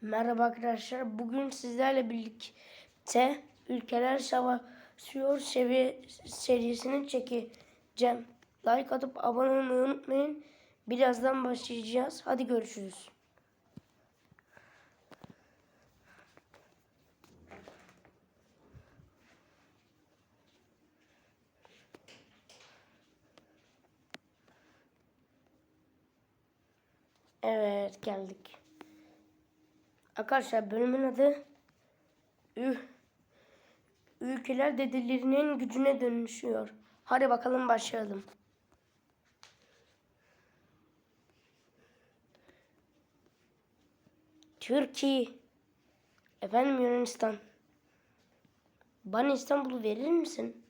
Merhaba arkadaşlar. Bugün sizlerle birlikte Ülkeler Savaşıyor sevi serisini çekeceğim. Like atıp abone olmayı unutmayın. Birazdan başlayacağız. Hadi görüşürüz. Evet geldik. Arkadaşlar bölümün adı Ülkeler dedelerinin gücüne dönüşüyor. Hadi bakalım başlayalım. Türkiye. Efendim Yunanistan. Bana İstanbul'u verir misin?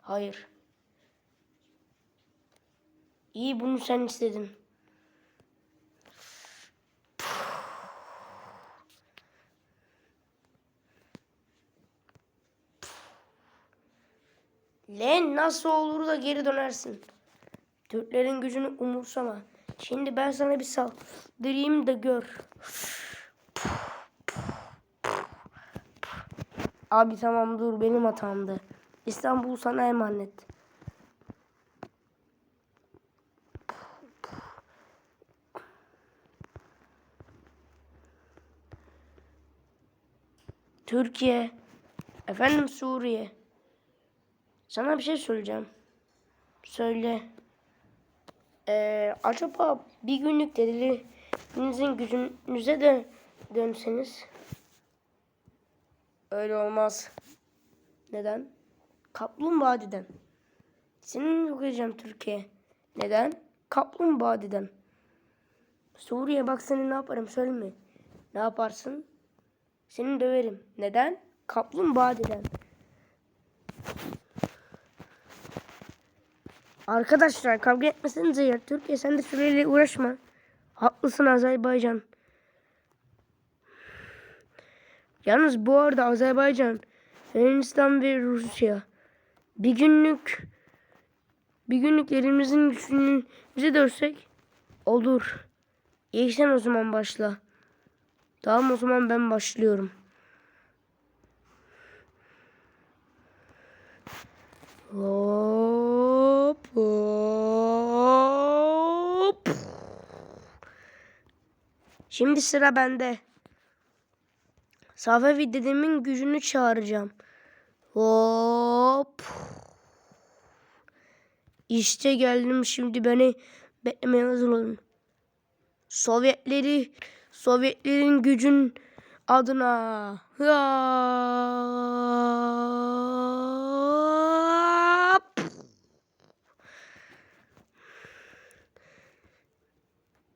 Hayır. İyi bunu sen istedin. Lan nasıl olur da geri dönersin? Türklerin gücünü umursama. Şimdi ben sana bir saldırayım da gör. Abi tamam dur benim hatamdı. İstanbul sana emanet. Türkiye. Efendim Suriye. Sana bir şey söyleyeceğim. Söyle. Ee, acaba bir günlük delilerinizin gücünüze de dönseniz? Öyle olmaz. Neden? Kaplumbağa'dan. Senin yok edeceğim Türkiye. Neden? Kaplumbağa'dan. Suriye bak seni ne yaparım söyleme. Ne yaparsın? Seni döverim. Neden? Kaplumbağa'dan. Arkadaşlar kavga etmesenize ya. Türkiye sen de süreyle uğraşma. Haklısın Azerbaycan. Yalnız bu arada Azerbaycan, Yunanistan ve Rusya bir günlük bir günlük elimizin gücünü bize dörsek olur. İyi sen o zaman başla. Tamam o zaman ben başlıyorum. Hop hop. Şimdi sıra bende. Safevi dedemin gücünü çağıracağım. Hop. İşte geldim şimdi beni beklemeye hazır olun. Sovyetleri Sovyetlerin gücün adına. Hop.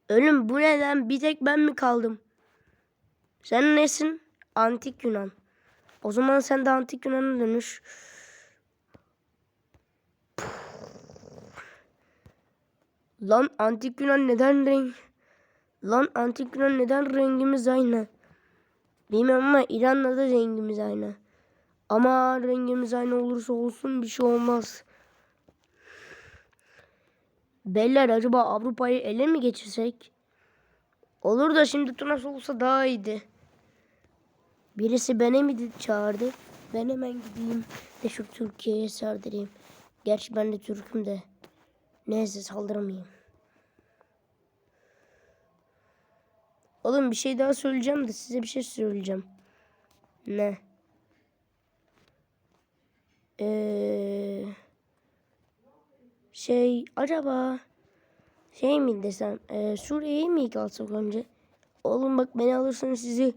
Ölüm bu neden? Bir tek ben mi kaldım? Sen nesin? Antik Yunan. O zaman sen de Antik Yunan'a dönüş. Lan Antik Yunan neden renk? Lan Antik Yunan neden rengimiz aynı? Bilmem ama İran'la da rengimiz aynı. Ama rengimiz aynı olursa olsun bir şey olmaz. Beyler acaba Avrupa'yı ele mi geçirsek? Olur da şimdi Tunas olsa daha iyiydi. Birisi beni mi çağırdı? Ben hemen gideyim de şu Türkiye'ye sardırayım. Gerçi ben de Türk'üm de. Neyse saldıramayayım. Oğlum bir şey daha söyleyeceğim de size bir şey söyleyeceğim. Ne? Ee, şey acaba şey mi desem e, Suriye'yi mi ilk alsak önce? Oğlum bak beni alırsanız sizi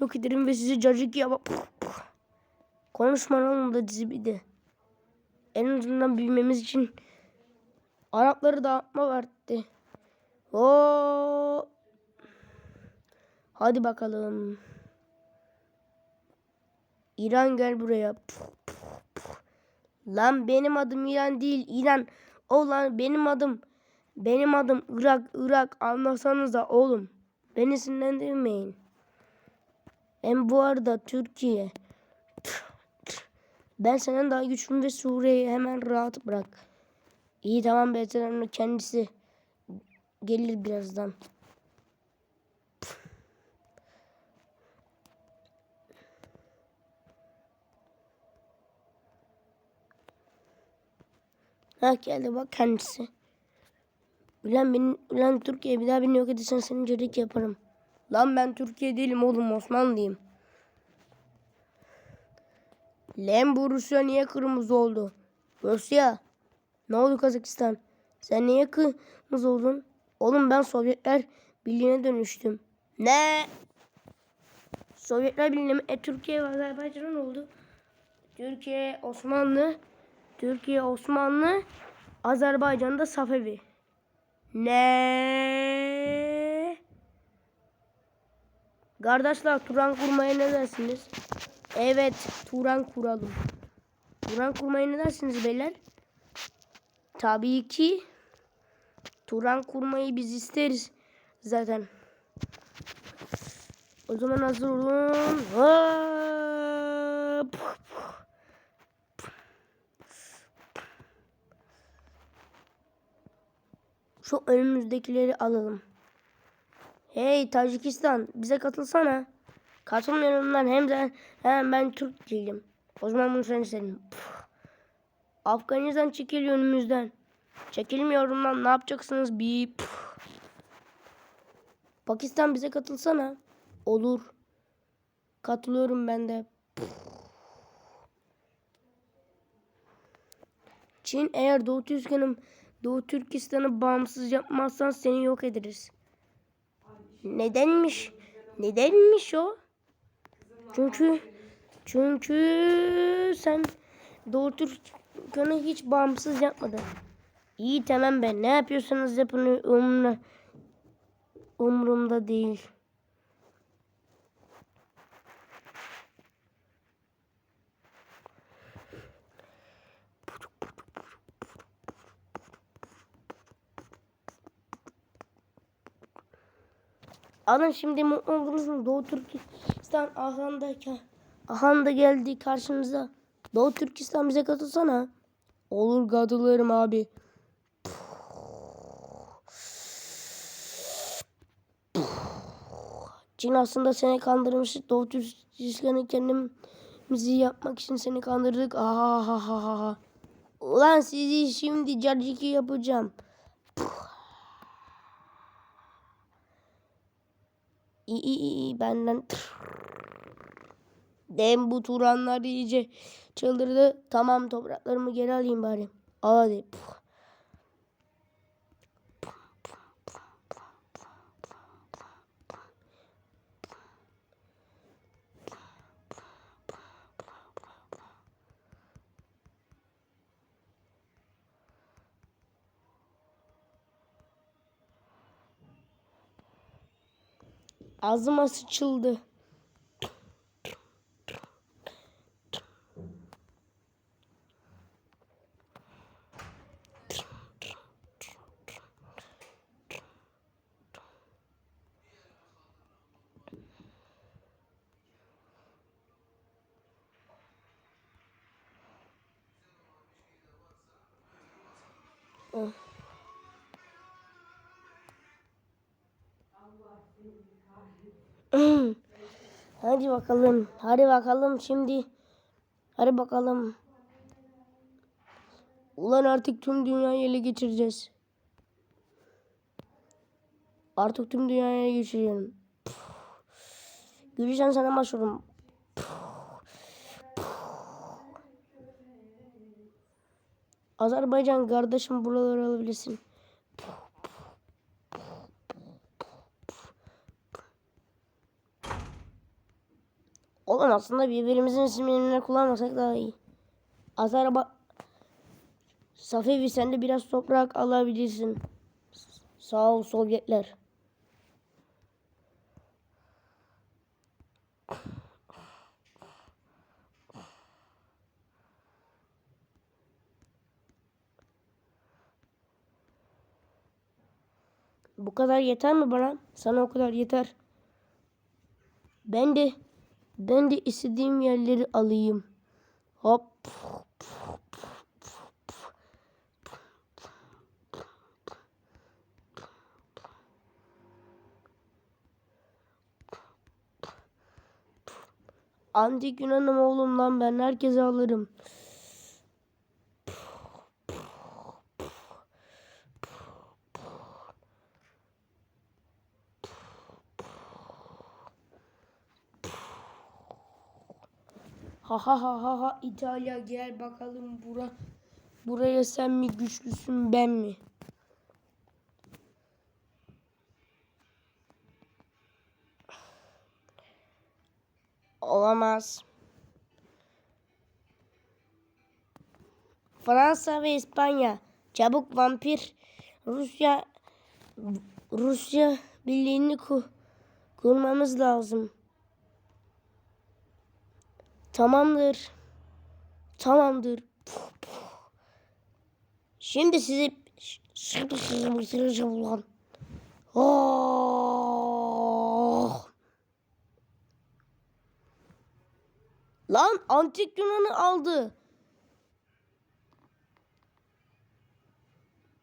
yok ederim ve sizi cacık ya Konuşma oğlum da dizi bir de. En azından bilmemiz için Arapları dağıtma vardı. Oo. Hadi bakalım. İran gel buraya. Lan benim adım İran değil. İran. O lan benim adım. Benim adım Irak. Irak anlasanıza oğlum. Beni sinirlendirmeyin. Hem bu arada Türkiye. Ben senden daha güçlüyüm ve Suriye'yi hemen rahat bırak. İyi tamam veteranın kendisi gelir birazdan. Ha geldi bak kendisi. Ulan, benim, ulan Türkiye bir daha beni yok edersen senin cırık yaparım. Lan ben Türkiye değilim oğlum Osmanlıyım. Lan bu Rusya niye kırmızı oldu? Rusya. Ne oldu Kazakistan? Sen niye kırmızı oldun? Oğlum ben Sovyetler Birliği'ne dönüştüm. Ne? Sovyetler Birliği? E Türkiye ve Azerbaycan oldu. Türkiye Osmanlı. Türkiye Osmanlı. Azerbaycan'da Safevi. Ne? Kardeşler Turan kurmaya ne dersiniz? Evet Turan kuralım. Turan kurmaya ne dersiniz beyler? Tabii ki Turan kurmayı biz isteriz zaten. O zaman hazır olun. Hop. Şu önümüzdekileri alalım. Hey Tacikistan bize katılsana. Katılmıyorum lan hem de hem ben Türk değilim. O zaman bunu sen istedin. Afganistan çekiliyor önümüzden. Çekilmiyorum lan ne yapacaksınız bip. Pakistan bize katılsana. Olur. Katılıyorum ben de. Çin eğer Doğu Türkistan'ı Doğu Türkistan'ı bağımsız yapmazsan seni yok ederiz. Nedenmiş? Nedenmiş o? Çünkü çünkü sen Doğu Türkistan'ı hiç bağımsız yapmadın. İyi tamam ben. Ne yapıyorsanız yapın umurumda, umurumda değil. Alın şimdi mu? Doğu Türkistan Ahan'dayken Ahan da geldi karşımıza. Doğu Türkistan bize katılsana. Olur katılırım abi. Çin aslında seni kandırmış. Doğu Türkistan'ı kendimizi yapmak için seni kandırdık. Aha ha ha ha. Ulan sizi şimdi carciki yapacağım. İyi iyi benden. Dem bu Turanlar iyice çıldırdı. Tamam topraklarımı geri alayım bari. Al hadi. Ağzıma sıçıldı. Oh. Hadi bakalım. Hadi bakalım şimdi. Hadi bakalım. Ulan artık tüm dünyayı ele geçireceğiz. Artık tüm dünyaya geçirelim. Gülüşen sana başvurum. Azerbaycan kardeşim buraları alabilirsin. Oğlum aslında birbirimizin isimlerini kullanmasak daha iyi. Azerba Safevi sen de biraz toprak alabilirsin. Sağ ol Sovyetler. Bu kadar yeter mi bana? Sana o kadar yeter. Ben de ben de istediğim yerleri alayım. Hop. Antik Yunan'ım oğlum lan ben herkese alırım. Ha ha ha ha ha İtalya gel bakalım bura. Buraya sen mi güçlüsün ben mi? Olamaz. Fransa ve İspanya. Çabuk vampir Rusya Rusya birliğini ku, kurmamız lazım. Tamamdır. Tamamdır. Şimdi sizi şimdi sizi ulan. Oh. Lan antik Yunan'ı aldı.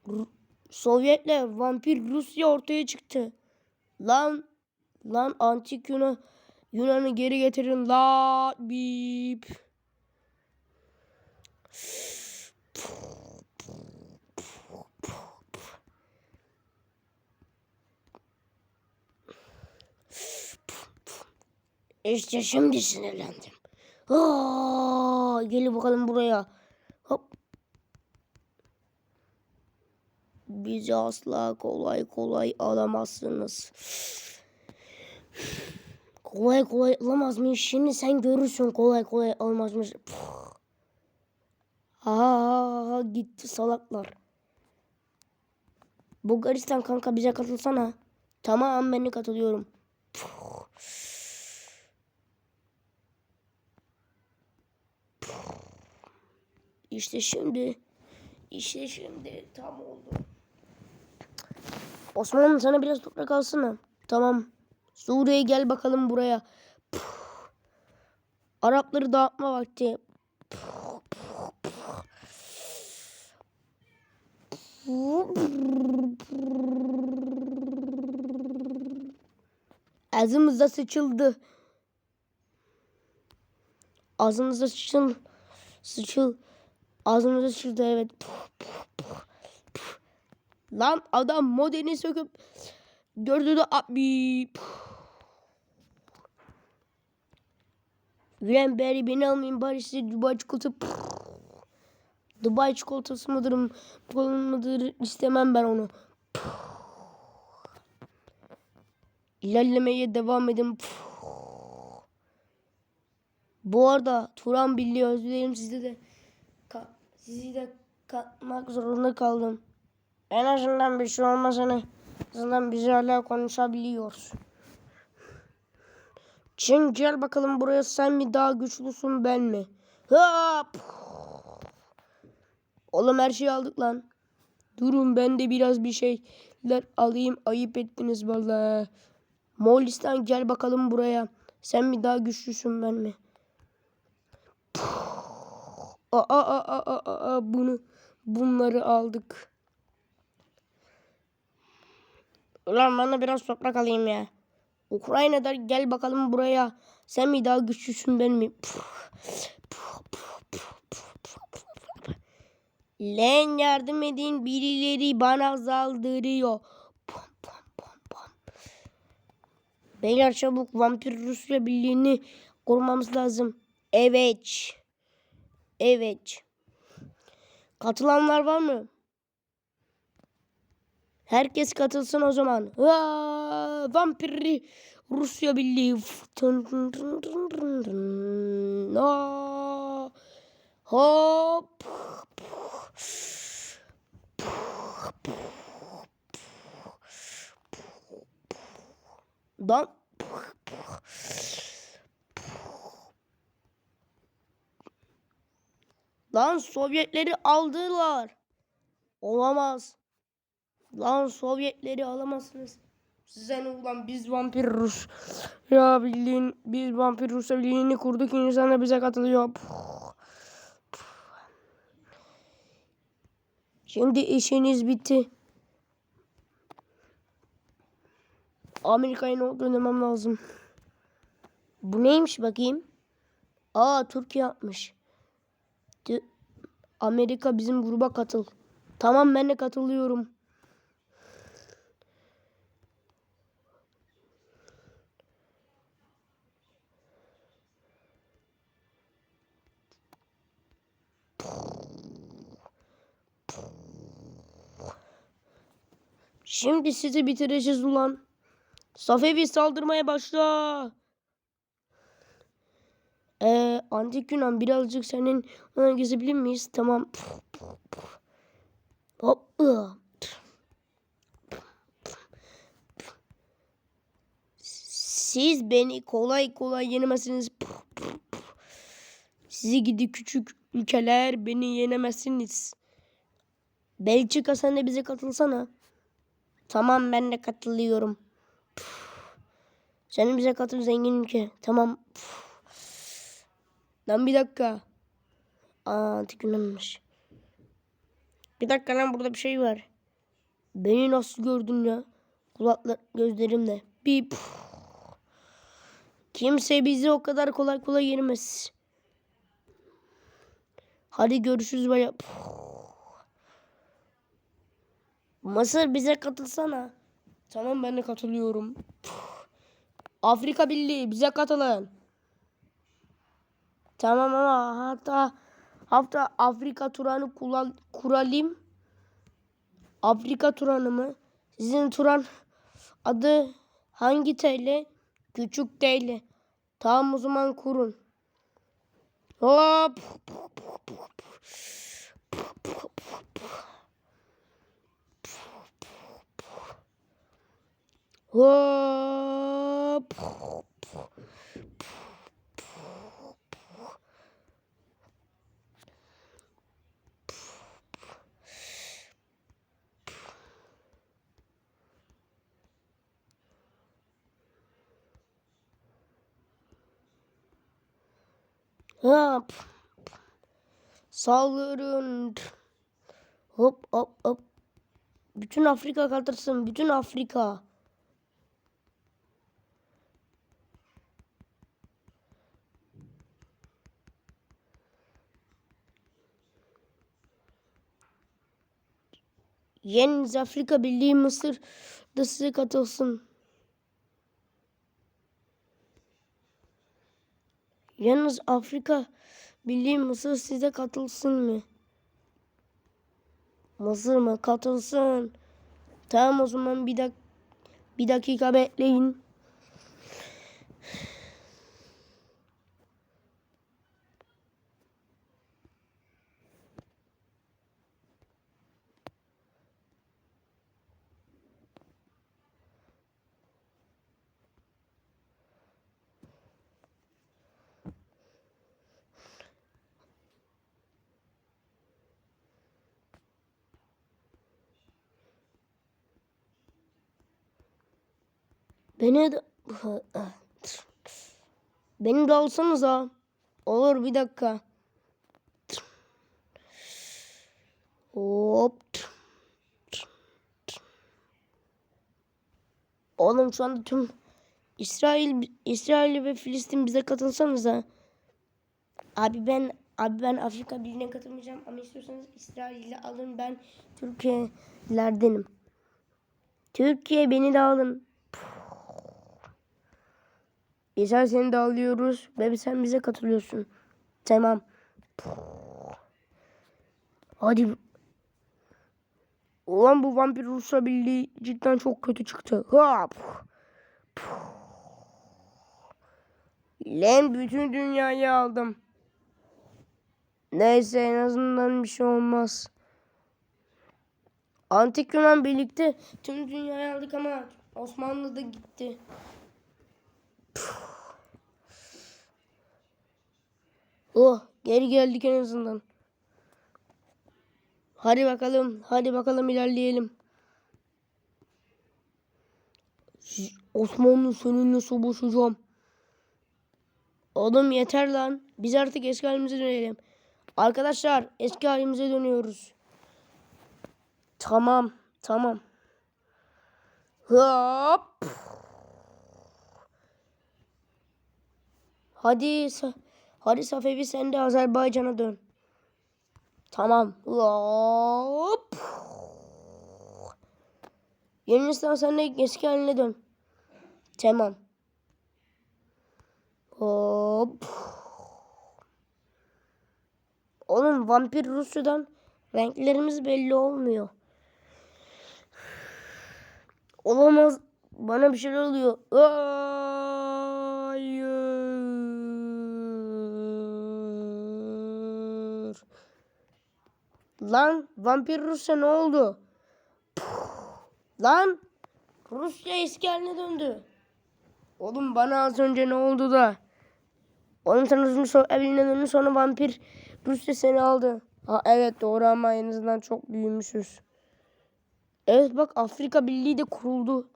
Ru- Sovyetler vampir Rusya ortaya çıktı. Lan lan antik Yunan Yunan'ı geri getirin la bip. İşte şimdi sinirlendim. Aa, bakalım buraya. Hop. Bizi asla kolay kolay alamazsınız. Kolay kolay alamazmış. Şimdi sen görürsün kolay kolay alamazmış. Puh. Aa, gitti salaklar. Bulgaristan kanka bize katılsana. Tamam ben de katılıyorum. Puh. İşte şimdi işte şimdi tam oldu. Osman'ım sana biraz toprak alsana. Tamam. Suriye gel bakalım buraya. Puh. Arapları dağıtma vakti. Puh, puh, puh. Ağzımıza sıçıldı. Ağzımıza sıçıl. Sıçıl. Ağzımıza sıçıldı evet. Puh, puh, puh, puh. Lan adam modeni söküp gördü de abi. Gülen beri beni almayın bari size Dubai çikolatası. Dubai çikolatası mıdır mıdır istemem ben onu. İlerlemeye devam edin. Bu arada Turan Birliği özür dilerim sizde de sizi de katmak zorunda kaldım. En azından bir şey olmasını en azından biz hala konuşabiliyoruz. Çin gel bakalım buraya sen mi daha güçlüsün ben mi? Hop! Oğlum her şeyi aldık lan. Durun ben de biraz bir şeyler alayım. Ayıp ettiniz vallahi. Moğolistan gel bakalım buraya. Sen mi daha güçlüsün ben mi? Aa, aa, aa, aa, aa, bunu bunları aldık. Ulan bana biraz toprak alayım ya. Ukrayna'da gel bakalım buraya. Sen mi daha güçlüsün ben mi? Len yardım edin birileri bana saldırıyor. Pom, pom, pom, pom. Beyler çabuk vampir Rusya birliğini korumamız lazım. Evet. Evet. Katılanlar var mı? Herkes katılsın o zaman. Aa, vampir Rusya Birliği. Aa, Hop. Dan. Lan Sovyetleri aldılar. Olamaz. Lan Sovyetleri alamazsınız. Size ne ulan biz vampir Rus. Ya bildiğin biz vampir Rusya birliğini kurduk insanlar bize katılıyor. Şimdi işiniz bitti. Amerika'ya not ödemem lazım. Bu neymiş bakayım? Aa Türkiye yapmış. Amerika bizim gruba katıl. Tamam ben de katılıyorum. Şimdi sizi bitireceğiz ulan. Safevi saldırmaya başla. Ee, Antik Yunan birazcık senin ona gezebilir miyiz? Tamam. Hop. Siz beni kolay kolay yenemezsiniz. Sizi gidi küçük ülkeler beni yenemezsiniz. Belçika sen de bize katılsana. Tamam ben de katılıyorum. Sen de bize katıl zengin ülke. Tamam. Lan bir dakika. Aa Yunan'mış. Bir dakika lan burada bir şey var. Beni nasıl gördün ya? Kulaklar gözlerimle. Bir Kimse bizi o kadar kolay kolay yenemez. Hadi görüşürüz baya. Mısır bize katılsana. Tamam ben de katılıyorum. Afrika Birliği bize katılın. Tamam ama hatta hafta Afrika turanı kullan, kuralım. Afrika turanı mı? Sizin turan adı hangi TL? Küçük TL. Tamam o zaman kurun. Hop. Hop. Hop. Saldırın. Hop hop hop. Bütün Afrika kaldırsın. Bütün Afrika. Yeniz Afrika Birliği Mısır da size katılsın. Yalnız Afrika Birliği Mısır size katılsın mı? Mısır mı? Katılsın. Tamam o zaman bir dak bir dakika bekleyin. Beni de... Beni de alsanıza. Olur bir dakika. Hop. Oğlum şu anda tüm İsrail İsrail ve Filistin bize katılsanıza. Abi ben abi ben Afrika Birliği'ne katılmayacağım ama istiyorsanız İsrail'i alın ben Türkiye'lerdenim. Türkiye beni de alın. Geçen seni de alıyoruz ve sen bize katılıyorsun. Tamam. Hadi. Ulan bu vampir Rusya Birliği cidden çok kötü çıktı. Hop. Lan bütün dünyayı aldım. Neyse en azından bir şey olmaz. Antik Yunan birlikte tüm dünyayı aldık ama Osmanlı da gitti. Oh geri geldik en azından. Hadi bakalım. Hadi bakalım ilerleyelim. Osmanlı seninle savaşacağım. Oğlum yeter lan. Biz artık eski halimize dönelim. Arkadaşlar eski halimize dönüyoruz. Tamam. Tamam. Hop. Hadi. Hadi Safevi sen de Azerbaycan'a dön. Tamam. Hop. Yunanistan sen de eski haline dön. Tamam. Hop. Oğlum vampir Rusya'dan renklerimiz belli olmuyor. Olamaz. Bana bir şeyler oluyor. Hayır. Lan vampir Rusya ne oldu? Puh. Lan Rusya eski haline döndü. Oğlum bana az önce ne oldu da? Oğlum sen uzun so evine döndün sonra vampir Rusya seni aldı. Ha evet doğru ama en azından çok büyümüşüz. Evet bak Afrika Birliği de kuruldu.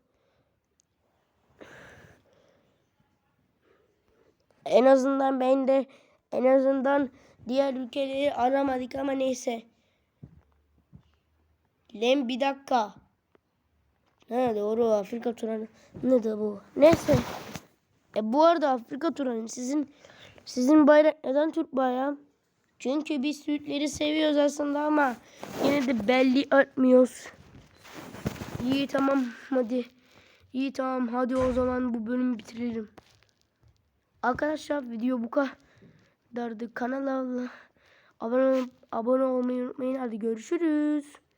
En azından ben de en azından diğer ülkeleri aramadık ama neyse. Lem bir dakika. Ha doğru Afrika turu. Ne de bu? Neyse. E bu arada Afrika turu sizin sizin bayrak neden Türk bayrağı? Çünkü biz Türkleri seviyoruz aslında ama yine de belli etmiyoruz. İyi tamam hadi. İyi tamam hadi o zaman bu bölümü bitirelim. Arkadaşlar video bu kadardı. Kanala abone, abone olmayı unutmayın. Hadi görüşürüz.